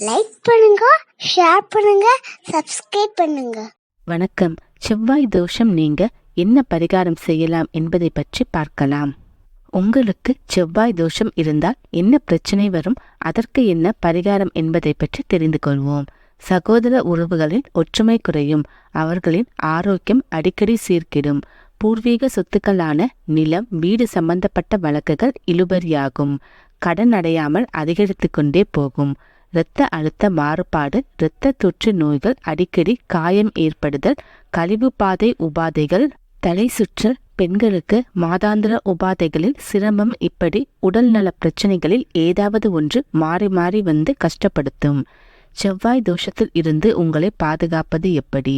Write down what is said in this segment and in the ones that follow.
Like பண்ணுங்க share பண்ணுங்க subscribe பண்ணுங்க. வணக்கம். செவ்வாய் தோஷம் நீங்க என்ன பரிகாரம் செய்யலாம் என்பதை பற்றி பார்க்கலாம். உங்களுக்கு செவ்வாய் தோஷம் இருந்தால் என்ன பிரச்சனை வரும் அதற்கு என்ன பரிகாரம் என்பதை பற்றி தெரிந்து கொள்வோம். சகோதர உறவுகளின் ஒற்றுமை குறையும் அவர்களின் ஆரோக்கியம் அடிக்கடி சீர்கிடும். பூர்வீக சொத்துக்களான நிலம் வீடு சம்பந்தப்பட்ட வழக்குகள் இழுபறியாகும். கடன் அடையாமல் அதிகரித்து கொண்டே போகும். இரத்த அழுத்த மாறுபாடு இரத்த தொற்று நோய்கள் அடிக்கடி காயம் ஏற்படுதல் கழிவு பாதை உபாதைகள் தலை சுற்றல் பெண்களுக்கு மாதாந்திர உபாதைகளில் சிரமம் இப்படி உடல்நல பிரச்சனைகளில் ஏதாவது ஒன்று மாறி மாறி வந்து கஷ்டப்படுத்தும். செவ்வாய் தோஷத்தில் இருந்து உங்களை பாதுகாப்பது எப்படி?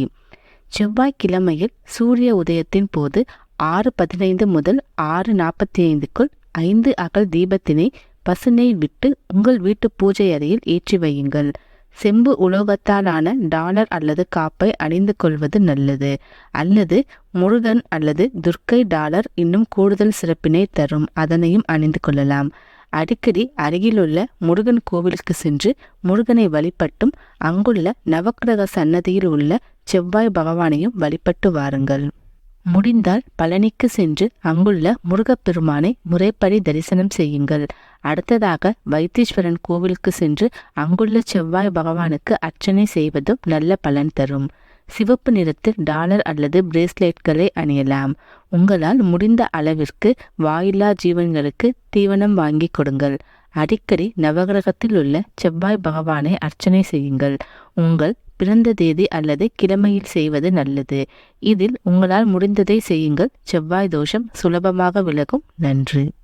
செவ்வாய் கிழமையில் சூரிய உதயத்தின் போது ஆறு பதினைந்து முதல் ஆறு நாற்பத்தி ஐந்துக்குள் ஐந்து அகல் தீபத்தினை பசுனை விட்டு உங்கள் வீட்டு பூஜை அறையில் ஏற்றி வையுங்கள். செம்பு உலோகத்தாலான டாலர் அல்லது காப்பை அணிந்து கொள்வது நல்லது. அல்லது முருகன் அல்லது துர்க்கை டாலர் இன்னும் கூடுதல் சிறப்பினை தரும். அதனையும் அணிந்து கொள்ளலாம். அடிக்கடி அருகிலுள்ள முருகன் கோவிலுக்கு சென்று முருகனை வழிபட்டும் அங்குள்ள நவக்கிரக சன்னதியில் உள்ள செவ்வாய் பகவானையும் வழிபட்டு வாருங்கள். முடிந்தால் பழனிக்கு சென்று அங்குள்ள முருகப்பெருமானை முறைப்படி தரிசனம் செய்யுங்கள். அடுத்ததாக வைத்தீஸ்வரன் கோவிலுக்கு சென்று அங்குள்ள செவ்வாய் பகவானுக்கு அர்ச்சனை செய்வதும் நல்ல பலன் தரும். சிவப்பு நிறத்தில் டாலர் அல்லது பிரேஸ்லெட்களை அணியலாம். உங்களால் முடிந்த அளவிற்கு வாயில்லா ஜீவன்களுக்கு தீவனம் வாங்கி கொடுங்கள். அடிக்கடி நவகிரகத்தில் உள்ள செவ்வாய் பகவானை அர்ச்சனை செய்யுங்கள். உங்கள் பிறந்த தேதி அல்லது கிழமையில் செய்வது நல்லது. இதில் உங்களால் முடிந்ததை செய்யுங்கள். செவ்வாய் தோஷம் சுலபமாக விலகும். நன்று.